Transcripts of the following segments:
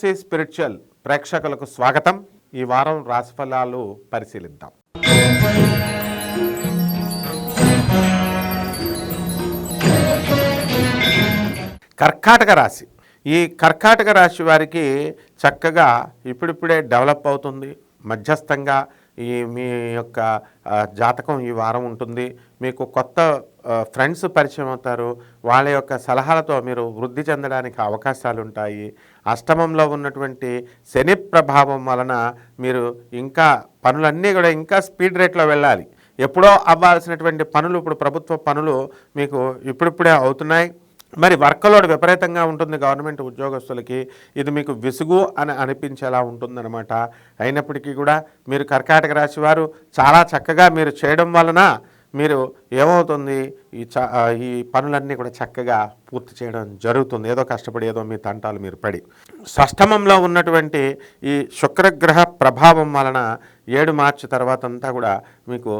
Spiritual ప్రేక్షకులకు స్వాగతం. ఈ వారం రాశిఫలాలు పరిశీలిద్దాం. కర్కాటక రాశి. ఈ కర్కాటక రాశి వారికి చక్కగా ఇప్పుడిప్పుడే డెవలప్ అవుతుంది. మధ్యస్థంగా ఈ మీ యొక్క జాతకం ఈ వారం ఉంటుంది. మీకు కొత్త ఫ్రెండ్స్ పరిచయం అవుతారు. వాళ్ళ యొక్క సలహాలతో మీరు వృద్ధి చెందడానికి అవకాశాలు ఉంటాయి అష్టమంలో ఉన్నటువంటి శని ప్రభావం వలన మీరు ఇంకా పనులన్నీ కూడా ఇంకా స్పీడ్ రేట్లో వెళ్ళాలి. ఎప్పుడో అవ్వాల్సినటువంటి పనులు ఇప్పుడు ప్రభుత్వ పనులు మీకు ఇప్పుడిప్పుడే అవుతున్నాయి. మరి వర్క్లోడ్ విపరీతంగా ఉంటుంది గవర్నమెంట్ ఉద్యోగస్తులకి. ఇది మీకు విసుగు అని అనిపించేలా ఉంటుందన్నమాట. అయినప్పటికీ కూడా మీరు కర్కాటక రాశి వారు చాలా చక్కగా మీరు చేయడం వలన మీరు ఏమవుతుంది? ఈ చ ఈ పనులన్నీ కూడా చక్కగా పూర్తి చేయడం జరుగుతుంది. ఏదో కష్టపడి ఏదో మీ తంటాలు మీరు పడి. షష్టమంలో ఉన్నటువంటి ఈ శుక్రగ్రహ ప్రభావం వలన ఏడు మార్చి తర్వాత అంతా కూడా మీకు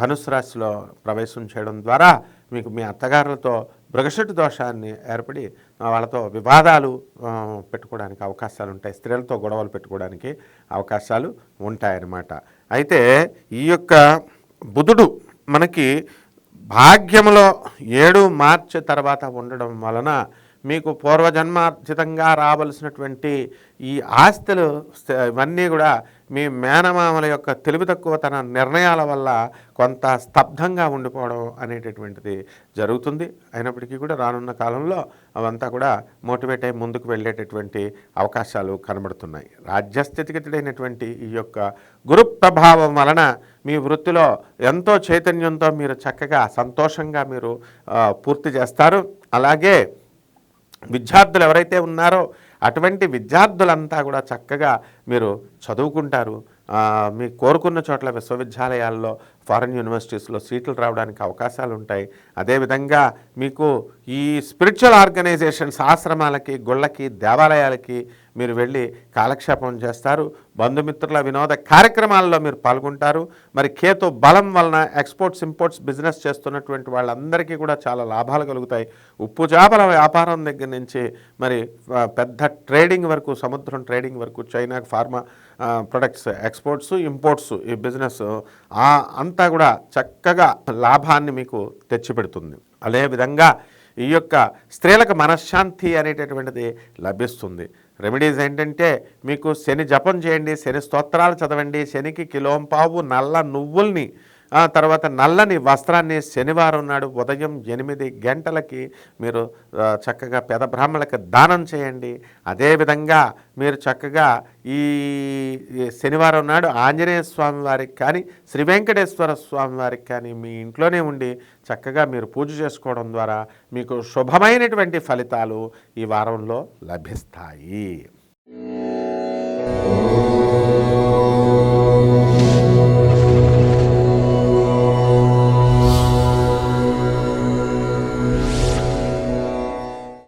ధనుసు రాశిలో ప్రవేశం చేయడం ద్వారా మీకు మీ అత్తగారులతో మృగశెట్టు దోషాన్ని ఏర్పడి వాళ్ళతో వివాదాలు పెట్టుకోవడానికి అవకాశాలు ఉంటాయి. స్త్రీలతో గొడవలు పెట్టుకోవడానికి అవకాశాలు ఉంటాయన్నమాట. అయితే ఈ యొక్క బుధుడు మనకి భాగ్యములో ఏడు మార్చి తర్వాత ఉండడం వలన మీకు పూర్వజన్మార్జితంగా రావలసినటువంటి ఈ ఆస్తులు ఇవన్నీ కూడా మీ మేనమామల యొక్క తెలివి తక్కువతన నిర్ణయాల వల్ల కొంత స్తబ్దంగా ఉండిపోవడం అనేటటువంటిది జరుగుతుంది. అయినప్పటికీ కూడా రానున్న కాలంలో అవంతా కూడా మోటివేట్ అయి ముందుకు వెళ్ళేటటువంటి అవకాశాలు కనబడుతున్నాయి. రాజ్యస్థితిగతుడైనటువంటి ఈ యొక్క గురు ప్రభావం వలన మీ వృత్తిలో ఎంతో చైతన్యంతో మీరు చక్కగా సంతోషంగా మీరు పూర్తి చేస్తారు. అలాగే విద్యార్థులు ఎవరైతే ఉన్నారో అటువంటి విద్యార్థులంతా కూడా చక్కగా మీరు చదువుకుంటారు. మీ కోరుకున్న చోట్ల విశ్వవిద్యాలయాల్లో ఫారెన్ యూనివర్సిటీస్లో సీట్లు రావడానికి అవకాశాలు ఉంటాయి అదేవిధంగా మీకు ఈ స్పిరిచువల్ ఆర్గనైజేషన్స్ ఆశ్రమాలకి గుళ్ళకి దేవాలయాలకి మీరు వెళ్ళి కాలక్షేపం చేస్తారు. బంధుమిత్రుల వినోద కార్యక్రమాల్లో మీరు పాల్గొంటారు. మరి కేతు బలం వలన ఎక్స్పోర్ట్స్ ఇంపోర్ట్స్ బిజినెస్ చేస్తున్నటువంటి వాళ్ళందరికీ కూడా చాలా లాభాలు కలుగుతాయి. ఉప్పు చేపల వ్యాపారం దగ్గర నుంచి మరి పెద్ద ట్రేడింగ్ వరకు సముద్రం ట్రేడింగ్ వరకు China pharma products exports imports ఈ బిజినెస్ అంత అంతా కూడా చక్కగా లాభాన్ని మీకు తెచ్చిపెడుతుంది. అదేవిధంగా ఈ యొక్క స్త్రీలకు మనశ్శాంతి అనేటటువంటిది లభిస్తుంది. రెమెడీస్ ఏంటంటే మీకు శని జపం చేయండి శని స్తోత్రాలు చదవండి శనికి కిలోంపావు నల్ల నువ్వుల్ని ఆ తర్వాత నల్లని వస్త్రాన్ని శనివారం నాడు ఉదయం ఎనిమిది గంటలకి మీరు చక్కగా పెద బ్రాహ్మణులకు దానం చేయండి. అదేవిధంగా మీరు చక్కగా ఈ ఈ శనివారం నాడు ఆంజనేయ స్వామి వారికి కానీ శ్రీ వెంకటేశ్వర స్వామి వారికి కానీ మీ ఇంట్లోనే ఉండి చక్కగా మీరు పూజ చేసుకోవడం ద్వారా మీకు శుభమైనటువంటి ఫలితాలు ఈ వారంలో లభిస్తాయి.